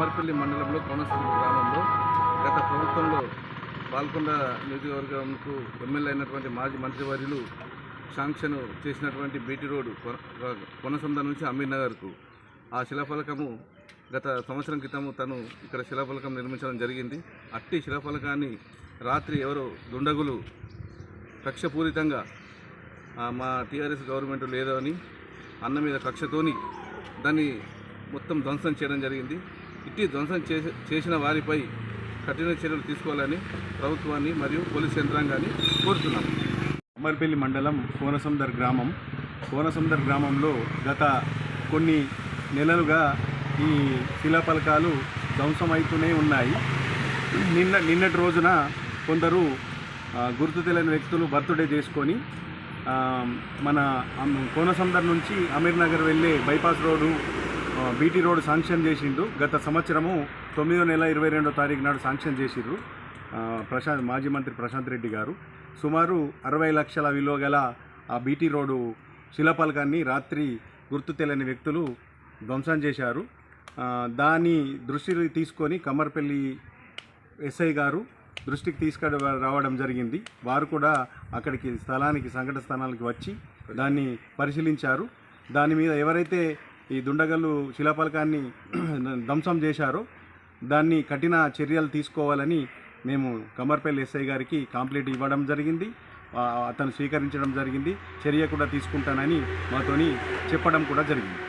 కమ్మర్పల్లి మండలంలో కోనసీమ గ్రామంలో గత ప్రభుత్వంలో పాల్కొండ నియోజకవర్గంకు ఎమ్మెల్యే అయినటువంటి మాజీ మంత్రివర్యులు శాంక్షన్ చేసినటువంటి బీటీ రోడ్డు కొన- నుంచి అమీర్నగర్కు. ఆ శిలాఫలకము గత సంవత్సరం క్రితం తను ఇక్కడ శిలాఫలకం నిర్మించడం జరిగింది. అట్టి శిలాఫలకాన్ని రాత్రి ఎవరో దుండగులు కక్షపూరితంగా మా టీఆర్ఎస్ గవర్నమెంట్ లేదో అని అన్న మీద కక్షతోని దాన్ని మొత్తం ధ్వంసం చేయడం జరిగింది. ఇట్టి ధ్వంసం చేసి చేసిన వారిపై కఠిన చర్యలు తీసుకోవాలని ప్రభుత్వాన్ని మరియు పోలీస్ యంత్రాంగాన్ని కోరుతున్నాం. అమర్పల్లి మండలం కోనసందర్ గ్రామం. కోనసుందర్ గ్రామంలో గత కొన్ని నెలలుగా ఈ శిలాఫలకాలు ధ్వంసమవుతూనే ఉన్నాయి. నిన్న నిన్నటి రోజున కొందరు గుర్తు తెలియని వ్యక్తులు బర్త్డే చేసుకొని మన కోనసందర్ నుంచి అమీర్నగర్ వెళ్ళే bypass road BT road sanction చేసిండు గత సంవత్సరము తొమ్మిదో నెల ఇరవై రెండో తారీఖు నాడు శాంక్షన్ చేసిర్రు ప్రశాంత్ మాజీ మంత్రి ప్రశాంత్ రెడ్డి గారు. సుమారు అరవై లక్షల విలువ గల ఆ బీటీ రోడ్డు శిలపలకాన్ని రాత్రి గుర్తు తెలియని వ్యక్తులు ధ్వంసం చేశారు. దాని దృష్టి తీసుకొని కమ్మర్పల్లి ఎస్ఐ గారు దృష్టికి తీసుకు రావడం జరిగింది. వారు కూడా అక్కడికి స్థలానికి సంఘటన స్థానానికి వచ్చి దాన్ని పరిశీలించారు. దాని మీద ఎవరైతే ఈ దుండగలు శిలాపలకాన్ని ధ్వంసం చేశారు. దాన్ని కఠిన చర్యలు తీసుకోవాలని మేము కమర్పల్లి ఎస్ఐ గారికి కంప్లైంట్ ఇవ్వడం జరిగింది. అతను స్వీకరించడం జరిగింది. చర్య కూడా తీసుకుంటానని మాతోని చెప్పడం కూడా జరిగింది.